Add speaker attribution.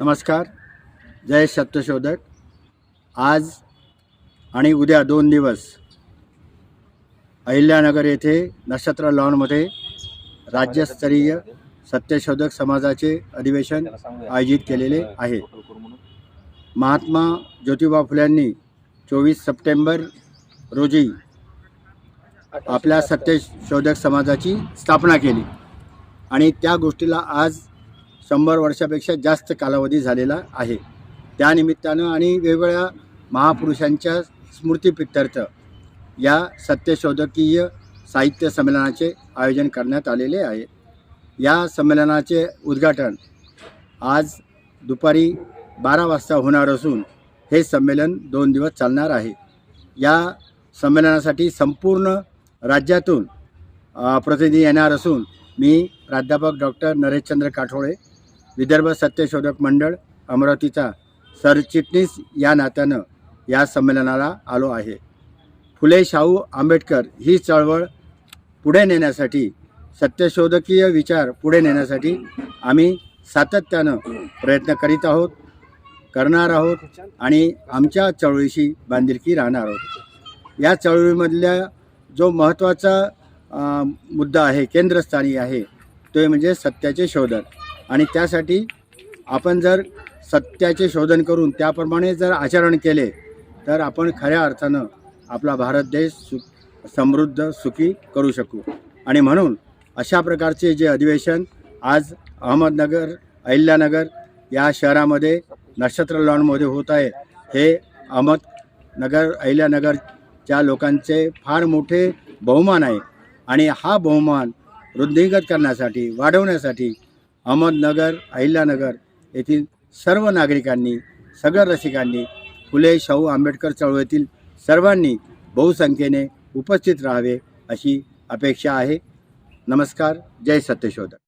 Speaker 1: नमस्कार जय सत्यशोधक आज आणि उद्या दोन दिवस अहिल्यानगर येथे नक्षत्र लॉनमध्ये राज्यस्तरीय सत्यशोधक समाजाचे अधिवेशन आयोजित केलेले आहे. महात्मा ज्योतिबा फुल्यांनी चोवीस सप्टेंबर रोजी आपल्या सत्यशोधक समाजाची स्थापना केली. आणि त्या गोष्टीला आज शंभर वर्षापेक्षा जास्त कालावधी झालेला आहे. त्यानिमित्तानं आणि वेगवेगळ्या महापुरुषांच्या स्मृतीप्रित्यर्थ या सत्यशोधकीय साहित्य संमेलनाचे आयोजन करण्यात आलेले आहे. या संमेलनाचे उद्घाटन आज दुपारी बारा वाजता होणार असून हे संमेलन दोन दिवस चालणार आहे. या संमेलनासाठी संपूर्ण राज्यातून प्रतिनिधी येणार असून मी प्राध्यापक डॉक्टर नरेशचंद्र काठोळे विदर्भ सत्यशोधक मंडळ अमरावतीचा सरचिटणीस या नात्यानं या संमेलनाला आलो आहे. फुले शाहू आंबेडकर ही चळवळ पुढे नेण्यासाठी सत्यशोधकीय विचार पुढे नेण्यासाठी आम्ही सातत्यानं प्रयत्न करीत आहोत करणार आहोत आणि आमच्या चळवळीशी बांधिलकी राहणार आहोत. या चळवळीमधल्या जो महत्त्वाचा मुद्दा आहे केंद्रस्थानी आहे तो म्हणजे सत्याचे शोधक आणि त्यासाठी आपण जर सत्याचे शोधन करून त्याप्रमाणे जर आचरण केले तर आपण खऱ्या अर्थानं आपला भारत देश सु समृद्ध सुखी करू शकू. आणि म्हणून अशा प्रकारचे जे अधिवेशन आज अहमदनगर अहिल्यानगर या शहरामध्ये नक्षत्र लॉनमध्ये होत आहे हे अहमदनगर अहिल्यानगरच्या लोकांचे फार मोठे बहुमान आहे. आणि हा बहुमान वृद्धिंगत करण्यासाठी वाढवण्यासाठी अहमदनगर अहिल्यानगर येथील सर्व नागरिकांनी सगळ्या रसिकांनी फुले शाहू आंबेडकर चळवळीतील सर्वांनी बहुसंख्येने उपस्थित राहावे अशी अपेक्षा आहे. नमस्कार जय सत्यशोधक.